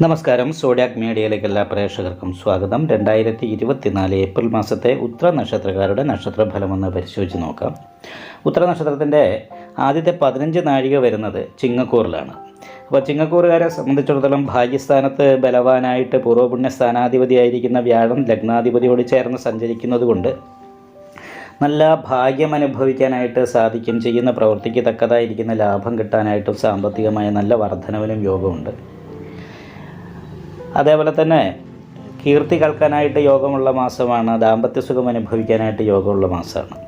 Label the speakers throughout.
Speaker 1: നമസ്കാരം. സോഡിയാക് മീഡിയയിലേക്ക് എല്ലാ പ്രേക്ഷകർക്കും സ്വാഗതം. രണ്ടായിരത്തി ഇരുപത്തിനാല് ഏപ്രിൽ മാസത്തെ ഉത്തര നക്ഷത്രക്കാരുടെ നക്ഷത്രഫലമൊന്ന് പരിശോധിച്ച് നോക്കാം. ഉത്തര നക്ഷത്രത്തിന്റെ ആദ്യത്തെ പതിനഞ്ച് നാഴിക വരുന്നത് ചിങ്ങക്കൂറിലാണ്. അപ്പോൾ ചിങ്ങക്കൂറുകാരെ സംബന്ധിച്ചിടത്തോളം ഭാഗ്യസ്ഥാനത്ത് ബലവാനായിട്ട് പൂർവപുണ്യ സ്ഥാനാധിപതിയായിരിക്കുന്ന വ്യാഴം ലഗ്നാധിപതിയോട് ചേർന്ന് സഞ്ചരിക്കുന്നതുകൊണ്ട് നല്ല ഭാഗ്യം അനുഭവിക്കാനായിട്ട് സാധിക്കും. ചെയ്യുന്ന പ്രവൃത്തിക്ക് തക്കതായിരിക്കുന്ന ലാഭം കിട്ടാനായിട്ടും സാമ്പത്തികമായ നല്ല വർധനവിനും യോഗമുണ്ട്. അതേപോലെ തന്നെ കീർത്തി കേൾക്കാനായിട്ട് യോഗമുള്ള മാസമാണ്. ദാമ്പത്യ സുഖം അനുഭവിക്കാനായിട്ട് യോഗമുള്ള മാസമാണ്.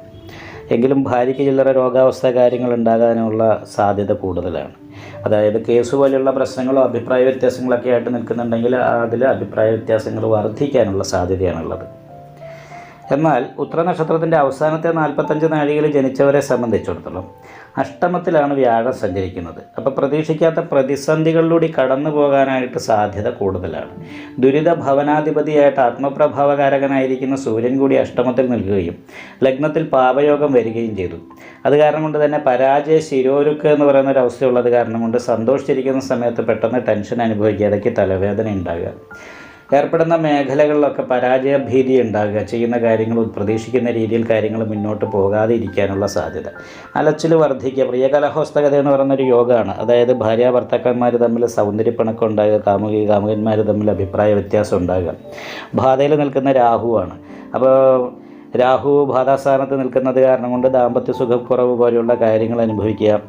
Speaker 1: എങ്കിലും ഭാര്യയ്ക്ക് ചില്ലറ രോഗാവസ്ഥ കാര്യങ്ങൾ ഉണ്ടാകാനുള്ള സാധ്യത കൂടുതലാണ്. അതായത് കേസ് പോലെയുള്ള പ്രശ്നങ്ങളോ അഭിപ്രായ വ്യത്യാസങ്ങളൊക്കെ ആയിട്ട് നിൽക്കുന്നുണ്ടെങ്കിൽ അതിൽ അഭിപ്രായ വ്യത്യാസങ്ങൾ വർദ്ധിക്കാനുള്ള സാധ്യതയാണുള്ളത്. എന്നാൽ ഉത്ര നക്ഷത്രത്തിന്റെ അവസാനത്തെ നാൽപ്പത്തഞ്ച് നാഴികയിൽ ജനിച്ചവരെ സംബന്ധിച്ചിടത്തോളം അഷ്ടമത്തിലാണ് വ്യാഴം സഞ്ചരിക്കുന്നത്. അപ്പോൾ പ്രതീക്ഷിക്കാത്ത പ്രതിസന്ധികളിലൂടെ കടന്നു പോകാനായിട്ട് സാധ്യത കൂടുതലാണ്. ദുരിത ഭവനാധിപതിയായിട്ട് ആത്മപ്രഭാവകാരകനായിരിക്കുന്ന സൂര്യൻ കൂടി അഷ്ടമത്തിൽ നിൽക്കുകയും ലഗ്നത്തിൽ പാപയോഗം വരികയും ചെയ്തു. അത് കാരണം കൊണ്ട് തന്നെ പരാജയ ശിരോരുക്ക് എന്ന് പറയുന്ന ഒരു അവസ്ഥയുള്ളത് കാരണം കൊണ്ട് സന്തോഷിച്ചിരിക്കുന്ന സമയത്ത് പെട്ടെന്ന് ടെൻഷൻ അനുഭവിക്കുക ഇടയ്ക്ക് തലവേദന ഉണ്ടാകുക. ഏർപ്പെടുന്ന മേഖലകളിലൊക്കെ പരാജയ ഭീതി ഉണ്ടാകുക ചെയ്യുന്ന കാര്യങ്ങൾ പ്രതീക്ഷിക്കുന്ന രീതിയിൽ കാര്യങ്ങൾ മുന്നോട്ട് പോകാതെ ഇരിക്കാനുള്ള സാധ്യത. അലച്ചിൽ വർദ്ധിക്കുക പ്രിയകലഹോസ്തകത എന്ന് പറയുന്നൊരു യോഗമാണ്. അതായത് ഭാര്യ ഭർത്താക്കന്മാർ തമ്മിൽ സൗന്ദര്യപ്പിണക്കം ഉണ്ടാകുക കാമുകി കാമുകന്മാർ തമ്മിൽ അഭിപ്രായ വ്യത്യാസം ഉണ്ടാകുക. ബാധയിൽ നിൽക്കുന്ന രാഹുവാണ്. അപ്പോൾ രാഹു ബാധാസ്ഥാനത്ത് നിൽക്കുന്നത് കാരണം കൊണ്ട് ദാമ്പത്യ സുഖക്കുറവ് പോലെയുള്ള കാര്യങ്ങൾ അനുഭവിക്കുക.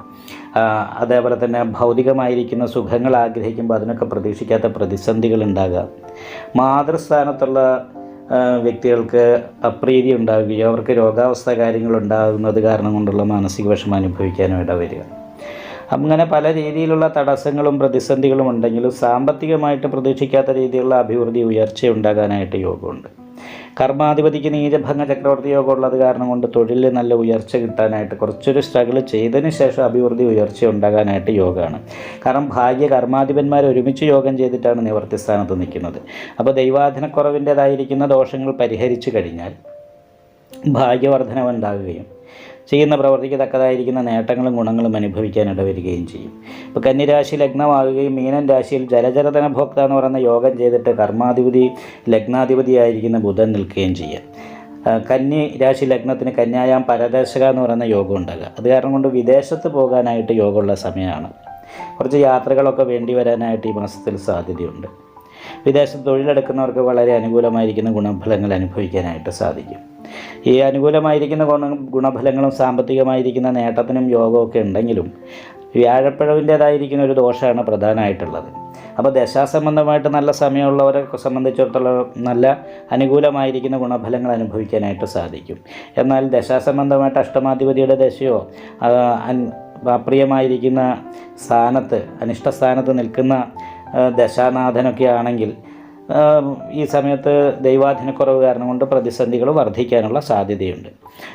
Speaker 1: അതേപോലെ തന്നെ ഭൗതികമായിരിക്കുന്ന സുഖങ്ങൾ ആഗ്രഹിക്കുമ്പോൾ അതിനൊക്കെ പ്രതീക്ഷിക്കാത്ത പ്രതിസന്ധികൾ ഉണ്ടാകുക. മാതൃസ്ഥാനത്തുള്ള വ്യക്തികൾക്ക് അപ്രീതി ഉണ്ടാവുകയോ അവർക്ക് രോഗാവസ്ഥ കാര്യങ്ങൾ ഉണ്ടാകുന്നത് കാരണം കൊണ്ടുള്ള മാനസിക വിഷമം അനുഭവിക്കാനും ഇടവരിക അങ്ങനെ പല രീതിയിലുള്ള തടസ്സങ്ങളും പ്രതിസന്ധികളും ഉണ്ടെങ്കിലും സാമ്പത്തികമായിട്ട് പ്രതീക്ഷിക്കാത്ത രീതിയിലുള്ള അഭിവൃദ്ധി ഉയർച്ച ഉണ്ടാകാനായിട്ട് യോഗമുണ്ട്. കർമാധിപതിക്ക് നീചഭംഗ ചക്രവർത്തിയോഗം ഉള്ളത് കാരണം കൊണ്ട് തൊഴിലിൽ നല്ല ഉയർച്ച കിട്ടാനായിട്ട് കുറച്ചൊരു സ്ട്രഗിൾ ചെയ്തതിന് ശേഷം അഭിവൃദ്ധി ഉയർച്ച ഉണ്ടാകാനായിട്ട് യോഗമാണ്. കാരണം ഭാഗ്യ കർമാധിപന്മാർ ഒരുമിച്ച് യോഗം ചെയ്തിട്ടാണ് നിവർത്തിസ്ഥാനത്ത് നിൽക്കുന്നത്. അപ്പോൾ ദൈവാധീനക്കുറവിന്റേതായിരിക്കുന്ന ദോഷങ്ങൾ പരിഹരിച്ചു കഴിഞ്ഞാൽ ഭാഗ്യവർദ്ധനവ് ഉണ്ടാകുകയും ചെയ്യുന്ന പ്രവൃത്തിക്ക് തക്കതായിരിക്കുന്ന നേട്ടങ്ങളും ഗുണങ്ങളും അനുഭവിക്കാനിട വരികയും ചെയ്യും. ഇപ്പോൾ കന്നിരാശി ലഗ്നമാകുകയും മീനൻ രാശിയിൽ ജലജലധന ഭോക്ത എന്ന് പറയുന്ന യോഗം ചെയ്തിട്ട് കർമാധിപതി ലഗ്നാധിപതിയായിരിക്കുന്ന ബുധൻ നിൽക്കുകയും ചെയ്യാം. കന്നി രാശി ലഗ്നത്തിന് കന്യായാം പരദേശക എന്ന് പറയുന്ന യോഗം ഉണ്ടാകുക. അത് കാരണം കൊണ്ട് വിദേശത്ത് പോകാനായിട്ട് യോഗമുള്ള സമയമാണ്. കുറച്ച് യാത്രകളൊക്കെ വേണ്ടി വരാനായിട്ട് ഈ മാസത്തിൽ സാധ്യതയുണ്ട്. വിദേശത്ത് തൊഴിലെടുക്കുന്നവർക്ക് വളരെ അനുകൂലമായിരിക്കുന്ന ഗുണഫലങ്ങൾ അനുഭവിക്കാനായിട്ട് സാധിക്കും. ഈ അനുകൂലമായിരിക്കുന്ന ഗുണ ഗുണഫലങ്ങളും സാമ്പത്തികമായിരിക്കുന്ന നേട്ടത്തിനും യോഗമൊക്കെ ഉണ്ടെങ്കിലും വ്യാഴപ്പിഴവിന്റേതായിരിക്കുന്ന ഒരു ദോഷമാണ് പ്രധാനമായിട്ടുള്ളത്. അപ്പോൾ ദശാസംബന്ധമായിട്ട് നല്ല സമയമുള്ളവരെ സംബന്ധിച്ചിടത്തോളം നല്ല അനുകൂലമായിരിക്കുന്ന ഗുണഫലങ്ങൾ അനുഭവിക്കാനായിട്ട് സാധിക്കും. എന്നാൽ ദശാസംബന്ധമായിട്ട് അഷ്ടമാധിപതിയുടെ ദശയോ അപ്രിയമായിരിക്കുന്ന സ്ഥാനത്ത് അപ്രിയമായിരിക്കുന്ന സ്ഥാനത്ത് നിൽക്കുന്ന ദശാനാഥനൊക്കെ ആണെങ്കിൽ ഈ സമയത്ത് ദൈവാധീനക്കുറവ് കാരണം കൊണ്ട് പ്രതിസന്ധികൾ വർദ്ധിക്കാനുള്ള സാധ്യതയുണ്ട്.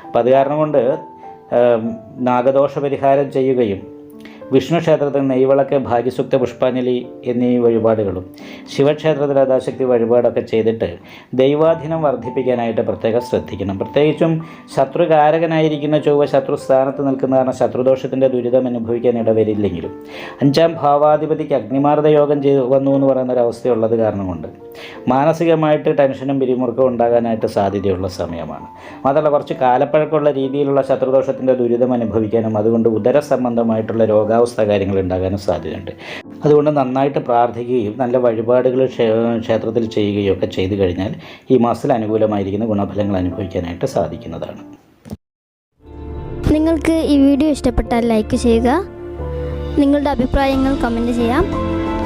Speaker 1: അപ്പം അത് കാരണം കൊണ്ട് നാഗദോഷ പരിഹാരം ചെയ്യുകയും വിഷ്ണു ക്ഷേത്രത്തിൽ നെയ്വിളക്ക് ഭാഗ്യസുക്ത പുഷ്പാഞ്ജലി എന്നീ വഴിപാടുകളും ശിവക്ഷേത്രത്തിൽ യഥാശക്തി വഴിപാടൊക്കെ ചെയ്തിട്ട് ദൈവാധീനം വർദ്ധിപ്പിക്കാനായിട്ട് പ്രത്യേകം ശ്രദ്ധിക്കണം. പ്രത്യേകിച്ചും ശത്രുകാരകനായിരിക്കുന്ന ചൊവ്വ ശത്രു സ്ഥാനത്ത് നിൽക്കുന്ന കാരണം ശത്രുദോഷത്തിന്റെ ദുരിതം അനുഭവിക്കാൻ ഇടവരില്ലെങ്കിലും അഞ്ചാം ഭാവാധിപതിക്ക് അഗ്നിമാർദ്ദ യോഗം ചെയ്ത് വന്നു എന്ന് പറയുന്ന ഒരു കാരണം കൊണ്ട് മാനസികമായിട്ട് ടെൻഷനും പിരിമുറുക്കവും ഉണ്ടാകാനായിട്ട് സാധ്യതയുള്ള സമയമാണ്. മാത്രമല്ല കുറച്ച് കാലപ്പഴക്കമുള്ള രീതിയിലുള്ള ശത്രുദോഷത്തിന്റെ ദുരിതം അനുഭവിക്കാനും അതുകൊണ്ട് ഉദര സംബന്ധമായിട്ടുള്ള രോഗാവസ്ഥ കാര്യങ്ങൾ ഉണ്ടാകാനും സാധ്യതയുണ്ട്. അതുകൊണ്ട് നന്നായിട്ട് പ്രാർത്ഥിക്കുകയും നല്ല വഴിപാടുകൾ ക്ഷേത്രത്തിൽ ചെയ്യുകയും ഒക്കെ ചെയ്തു കഴിഞ്ഞാൽ ഈ മാസത്തിൽ അനുകൂലമായിരിക്കുന്ന ഗുണഫലങ്ങൾ അനുഭവിക്കാനായിട്ട് സാധിക്കുന്നതാണ്.
Speaker 2: നിങ്ങൾക്ക് ഈ വീഡിയോ ഇഷ്ടപ്പെട്ടാൽ ലൈക്ക് ചെയ്യുക. നിങ്ങളുടെ അഭിപ്രായങ്ങൾ കമന്റ് ചെയ്യാം.